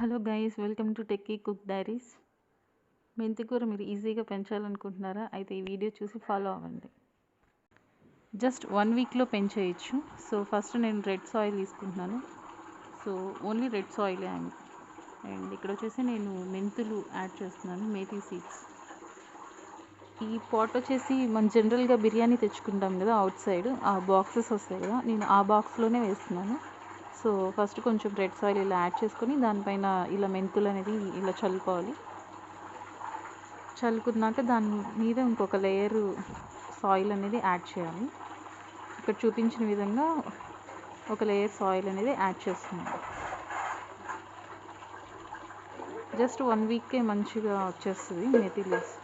Hello guys welcome to techie cook diaries. మెంతికూర మీరు ఈజీగా పెంచాలనుకుంటున్నారా? అయితే ఈ వీడియో చూసి ఫాలో అవ్వండి. జస్ట్ వన్ వీక్లో పెంచేయచ్చు. సో ఫస్ట్ నేను రెడ్ సాయిల్ తీసుకుంటున్నాను. So only red soil and and ఇక్కడ వచ్చేసి నేను మెంతులు యాడ్ చేస్తున్నాను మేతి సీడ్స్. ఈ పాట్ వచ్చేసి మనం జనరల్గా బిర్యానీ తెచ్చుకుంటాం కదా అవుట్ సైడ్. ఆ బాక్సెస్ వస్తాయి కదా నేను ఆ బాక్స్లోనే వేస్తున్నాను. సో ఫస్ట్ కొంచెం రెడ్ సాయిల్ ఇలా యాడ్ చేసుకొని దానిపైన ఇలా మెంతులు అనేది ఇలా చల్లుకోవాలి. చల్లుకున్నాక దాని మీద ఇంకొక లేయర్ సాయిల్ అనేది యాడ్ చేయాలి. ఇక్కడ చూపించిన విధంగా ఒక లేయర్ సాయిల్ అనేది యాడ్ చేస్తున్నాను. జస్ట్ వన్ వీక్కే మంచిగా వచ్చేస్తుంది మెతి లీవ్స్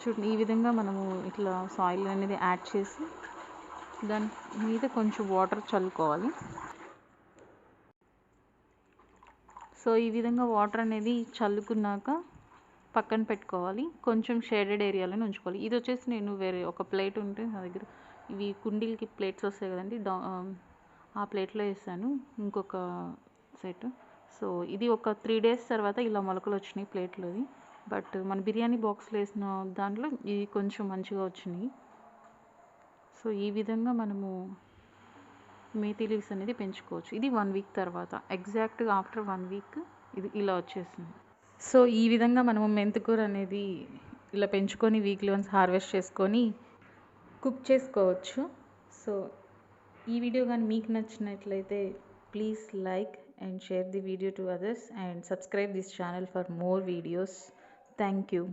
చూడండి ఈ విధంగా మనము ఇట్లా సాయిల్ అనేది యాడ్ చేసి దాని మీద కొంచెం వాటర్ చల్లుకోవాలి. సో ఈ విధంగా వాటర్ అనేది చల్లుకున్నాక పక్కన పెట్టుకోవాలి. కొంచెం షేడెడ్ ఏరియాలోనే ఉంచుకోవాలి. ఇది వచ్చేసి నేను వేరే ఒక ప్లేట్ ఉంటే నా దగ్గర ఇవి కుండీలకి ప్లేట్స్ వస్తాయి కదండి ఆ ప్లేట్లో వేసాను. ఇంకొక సెట్. సో ఇది ఒక త్రీ డేస్ తర్వాత ఇలా మొలకలు వచ్చినాయి ప్లేట్లోది బట్ మన బిర్యానీ బాక్స్లో వేసిన దాంట్లో ఇది కొంచెం మంచిగా వచ్చినాయి. సో ఈ విధంగా మనము మేథీ లీవ్స్ అనేది పెంచుకోవచ్చు. ఇది వన్ వీక్ తర్వాత. ఎగ్జాక్ట్గా ఆఫ్టర్ వన్ వీక్ ఇది ఇలా వచ్చేసింది సో ఈ విధంగా మనము మెంతికూర అనేది ఇలా పెంచుకొని వీక్లీ వన్స్ హార్వెస్ట్ చేసుకొని కుక్ చేసుకోవచ్చు. సో ఈ వీడియో కానీ మీకు నచ్చినట్లయితే please like and share the video to others and subscribe this channel for more videos. Thank you.